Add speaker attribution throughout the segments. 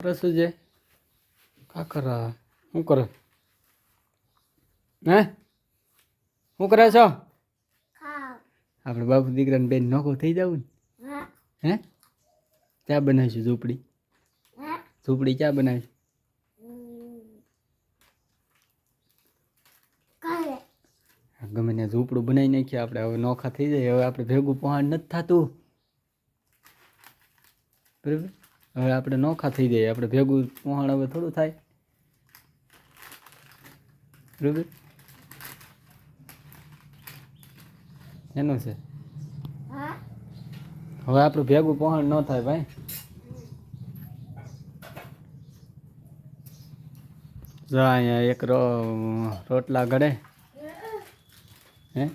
Speaker 1: રસુ છે કાકરા શું કરે? હે શું કરે છો? આપણે બાપુ દીકરાને બેન નોખો થઈ જવું ને. હે. ચા બનાવીશું ઝૂંપડી? ઝૂંપડી ચા બનાવીશું ગમે ને ઝૂંપડું બનાવી નાખીએ આપણે હવે નોખા થઈ જાય હવે આપણે ભેગું પહોંચ નથી થતું. બરાબર? હવે આપણે નોખા થઈ જઈએ. આપણે ભેગું પહોંચ હવે થોડું થાય. બરાબર? એનું છે. હવે આપણું ભેગું પહોંચ ન થાય ભાઈ. જો અહીંયા એક રો રોટલા ગળે. હે?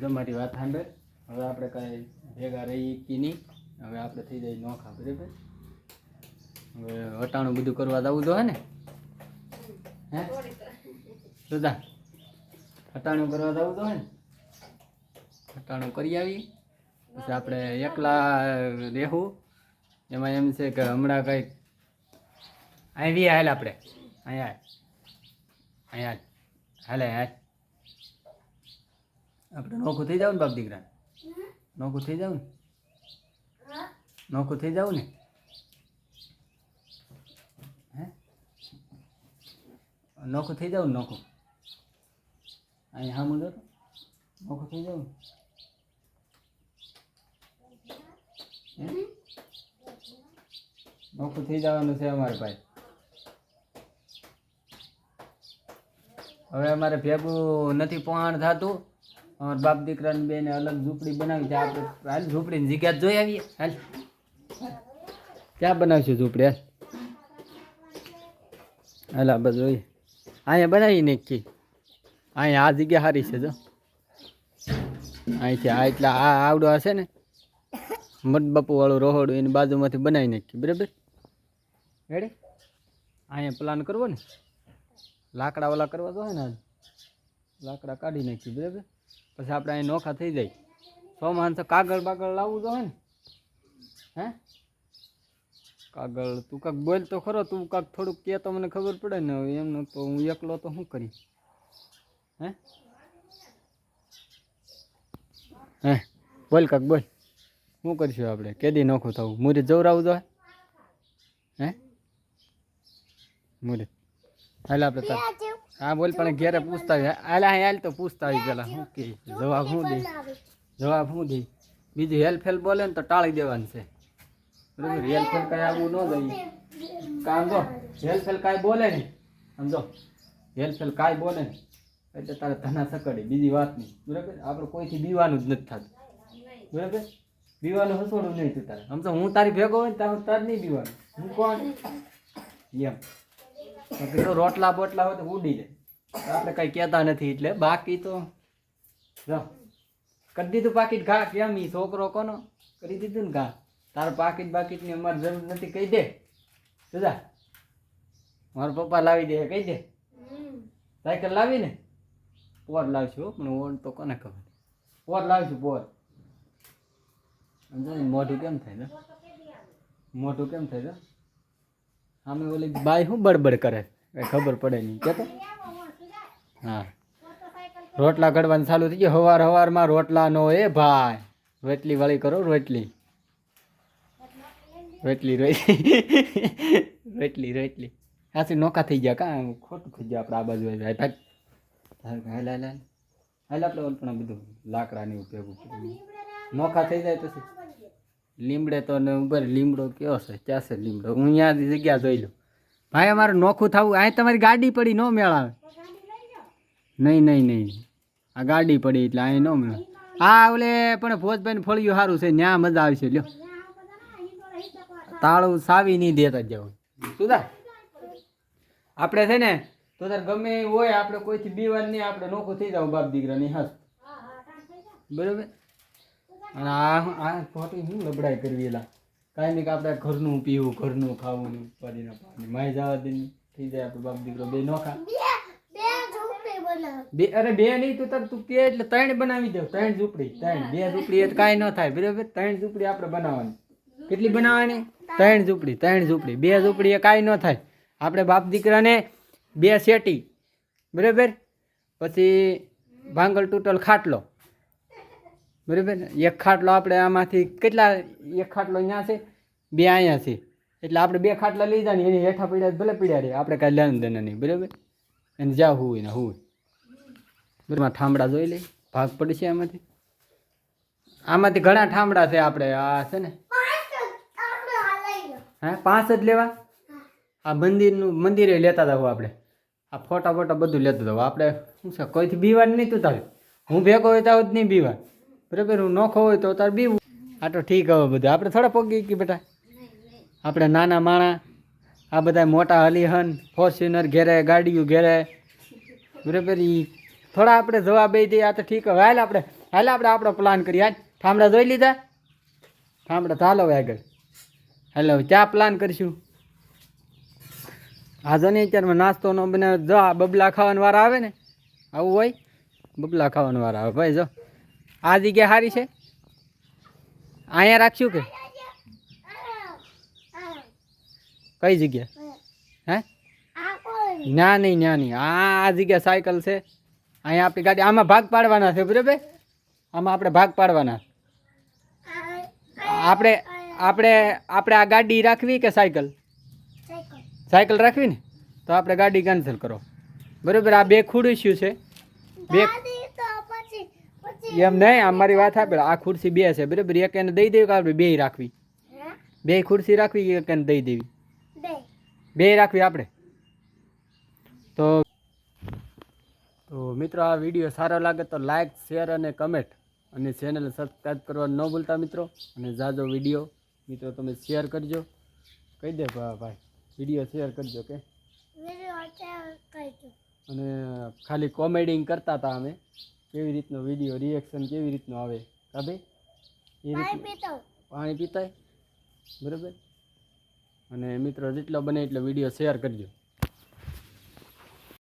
Speaker 1: જો મારી વાત સાંભળે. હવે આપણે કઈ ભેગા રહી કે નહીં? હવે આપણે થઈ જાય નોખા બરાબર? હવે વટાણું બધું કરવા જવું તો હે ને? હે? સુધા વટાણું કરવા જવું તો હે ને? વટાણું કરી આવી. પછી આપણે એકલા રહેવું. એમાં એમ છે કે હમણાં કંઈક આવી હાલ આપણે. અહીંયા અહીંયા હાલે. હાલ આપણે નોખું થઈ જાવ ને બાપ દીકરા નોખું થઈ જાવ ને? નોખું થઈ જાવ ને? હે? નોખું થઈ જાવ નોખું? અહીંયા હા મુદો નોખું થઈ જાવ નોખું થઈ જવાનું છે અમારે ભાઈ. હવે અમારે ભેગું નથી પહોંચ થતું અમારા બાપ દીકરાને બેને અલગ ઝૂંપડી બનાવી છે. આપણે હાલ ઝૂંપડીની જગ્યા જોઈ આવીએ. હાલ. ક્યાં બનાવશું ઝૂંપડી હાલ બધું અહીંયા બનાવી નાખી અહીંયા આ જગ્યા સારી છે, જો. અહીંથી આ એટલે આ આવડો હશે ને. મટબાપુ બાપુવાળું રોહડું એની બાજુમાંથી બનાવી નાખી, બરાબર? રેડી અહીંયા પ્લાન કરવો ને. લાકડા વાલા કરવા તો હોય ને લાકડા કાઢી નાખી, બરાબર? પછી આપણે અહીં નોખા થઈ જાય. સો માણસો કાગળ બાગળ લાવવું તો હોય ને. હે? કાગળ તું કાંક બોલ તો ખરો, તું કાંક થોડુંક કે તો મને ખબર પડે ને હવે એમનું તો હું એકલો તો શું કરી? હે? હે, બોલ કાંક બોલ. શું કરીશું આપણે? કેદી નોખું થવું? મુરત જવરાવું તો હે? મુરત હાલ આપણે તાર. હા, બોલ, પણ ઘેરે પૂછતા હોય. હાલ હા હાલ તો પૂછતા હોય પેલા. શું કે? જવાબ શું દે? જવાબ શું દે? બીજું હેલ્પ હેલ્પ બોલે ને તો ટાળી દેવાનું છે. બરાબર હેલ્પ ફેલ કાંઈ આવવું ન જોઈએ કામ જો હેલ ફેલ કાંઈ બોલે નહીં. સમજો હેલ ફેલ કાંઈ બોલે નહીં. એટલે તારે ધના સકડી, બીજી વાત નહીં. બરાબર? આપણે કોઈથી બીવાનું જ નથી થતું. બરાબર? બીવાનું હસોડું નહીં તું તારે. તો હું તારી ભેગો હોય ને તારે તાર નહીં બીવાનું. હું કોણ? એમ. તો રોટલા બોટલા હોય તો ઉડી જાય. આપણે કંઈ કહેતા નથી એટલે બાકી તો જો. કરી દીધું પાકીટ ઘા, કેમ એ છોકરો કોનો? કરી દીધું ને ઘા. તારું પાકીટ બાકીટની અમારે જરૂર નથી કહી દે. સુધા મારા પપ્પા લાવી દે કહી દે. સાયકલ લાવી ને પોર લાવશું પણ ઓર તો કોને ખબર? પોર લાવશું પોર. ને મોઢું કેમ થાય ને મોઢું કેમ થાય છે આમે ઓલી બાઈ શું બડબડ કરે? કઈ ખબર પડે નહીં કેતો? હા. રોટલા ઘડવાનું ચાલુ થઈ ગયું. હવાર હવારમાં રોટલા નો એ ભાઈ. રોટલી વાળી કરો રોટલી. રોટલી રોટલી. રોટલી હાથી નોકા થઈ ગયા કા? ખોટું થઈ ગયા આપણે આ બાજુ આવી ભાઈ ભાઈ હાલ હાલ હાલ. હાલ આપણે પણ બધું લાકડાની ઉપયોગ નોખા થઈ જાય તો લીમડે તો ને ઉપર લીમડો કયો છે? ક્યાં છે લીમડો? હું અહીંયા જગ્યા જોઈ લઉં. ભાઈ, અમારે નોખું થવું. અહીં તમારી ગાડી પડી, ન મેળાવે નહીં નહીં નહીં. આ ગાડી પડી એટલે અહીં ન મેળ હા ઓલે પણ ભોજભાઈ ફળિયું સારું છે ત્યાં મજા આવશે લ્યો. તાળું સાવી નહીં દેતા જવું સુધા આપણે છે ને, તો તાર ગમે એ હોય, આપણે કોઈથી બીવાર નહીં, આપણે નોખું થઈ જાવ બાપ દીકરાની હાસ બરોબર? અને આ આ ખોટી શું લબડાઈ કરવી એલા? કાંઈ નહીં કે આપણે ઘરનું પીવું, ઘરનું ખાવું ને ઉપાડીને પાણી માય જવા દે થઈ જાય આપણે બાપ દીકરો. બે નોખા. બે, અરે બે નહીં તું તાર તું કે એટલે ત્રણ બનાવી દઉં ત્રણ ઝૂંપડી, ત્રણ. બે ઝૂંપડી એ કાંઈ ન થાય. બરાબર? ત્રણ ઝૂંપડી આપણે બનાવવાની. કેટલી બનાવવાની? ત્રણ ઝૂંપડી ત્રણ ઝૂંપડી. બે ઝૂંપડી એ કાંઈ ન થાય. આપણે બાપ દીકરાને બે શેટી. બરાબર? પછી ભાંગલ તૂટલ ખાટલો. બરાબર? એક ખાટલો આપણે આમાંથી કેટલા, એક ખાટલો અહીંયા છે? બે અહીંયા છે. એટલે આપણે બે ખાટલા લઈ જાય એની હેઠા પીડ્યા તો ભલે પીડ્યા રે આપણે કાંઈ લેવાનું દેના નહીં. બરાબર? એને જ્યાં હોય ને હોય. બરાબર? ઠામડા જોઈ લઈ ભાગ પડશે આમાંથી. આમાંથી ઘણા ઠામડા છે આપણે. આ છે ને હા, પાંચ જ લેવા? આ મંદિરનું, મંદિરે લેતા હતા આપણે. આ ફોટા ફોટા બધું લેતા હતા આપણે, શું છે, કોઈથી બીવા નહીં તું તારે. હું ભેગો હોય તો જ નહીં બીવા બરાબર, હું નોખો હોય તો તારે બીવું. આ તો ઠીક હવે બધું. આપણે થોડા પગી કે બેટા. આપણે નાના માણા, આ બધા મોટા હલીહન, ફોર્ચ્યુનર ઘેરે, ગાડીઓ ઘેરે. બરાબર, ઈ થોડા આપણે જવાબ દઈ દઈએ. આ તો ઠીક હવે. હાલ આપણે હાલ આપણે આપણો પ્લાન કરીએ. આજ ઠામડા જોઈ લીધા? ઠામડા ચાલો આગળ. હેલો, ચા પ્લાન કરીશું. આ જો ને અત્યારમાં નાસ્તો નો બને જો, આ બબલા ખાવાનો વાર આવે ને, આવું હોય, બબલા ખાવાનો વાર આવે. ભાઈ, જો, આ જગ્યા સારી છે? અહીંયા રાખશું કે? કઈ જગ્યા? હે? ના, નહીં ના, નહીં. આ આ જગ્યા સાયકલ છે. અહીંયા આપણી ગાડી, આમાં ભાગ પાડવાના છે, બરાબર? આમાં આપણે ભાગ પાડવાના. આપણે આપણે આપણે આ ગાડી રાખવી કે સાયકલ? સાયકલ. રાખવી ને? તો આપણે ગાડી કેન્સલ કરો. બરાબર આ બે ખુરશીઓ છે. બે એમ નહીં આમ મારી વાત આપે આ ખુરશી બે છે બરાબર? એક એને દઈ દેવી કે આપણે બે રાખવી? બે ખુરશી રાખવી એક એને દઈ દેવી? બે. રાખવી આપણે? તો તો મિત્રો આ વીડિયો સારો લાગે તો લાઇક શેર અને કમેન્ટ અને ચેનલ સબસ્ક્રાઈબ કરવા ન ભૂલતા મિત્રો. અને જાજો વીડિયો. મિત્રો તમે શેર કરજો. કહી દે ભાઈ વીડિયો શેર કરજો કે? અને ખાલી કોમેડિંગ કરતા હતા અમે. કેવી રીતનો વીડિયો રિએક્શન કેવી રીતનો આવે? કા ભાઈ? એ રીતનું. પાણી પીતાય? બરાબર? અને મિત્રો જેટલો બને એટલો વીડિયો શેર કરજો.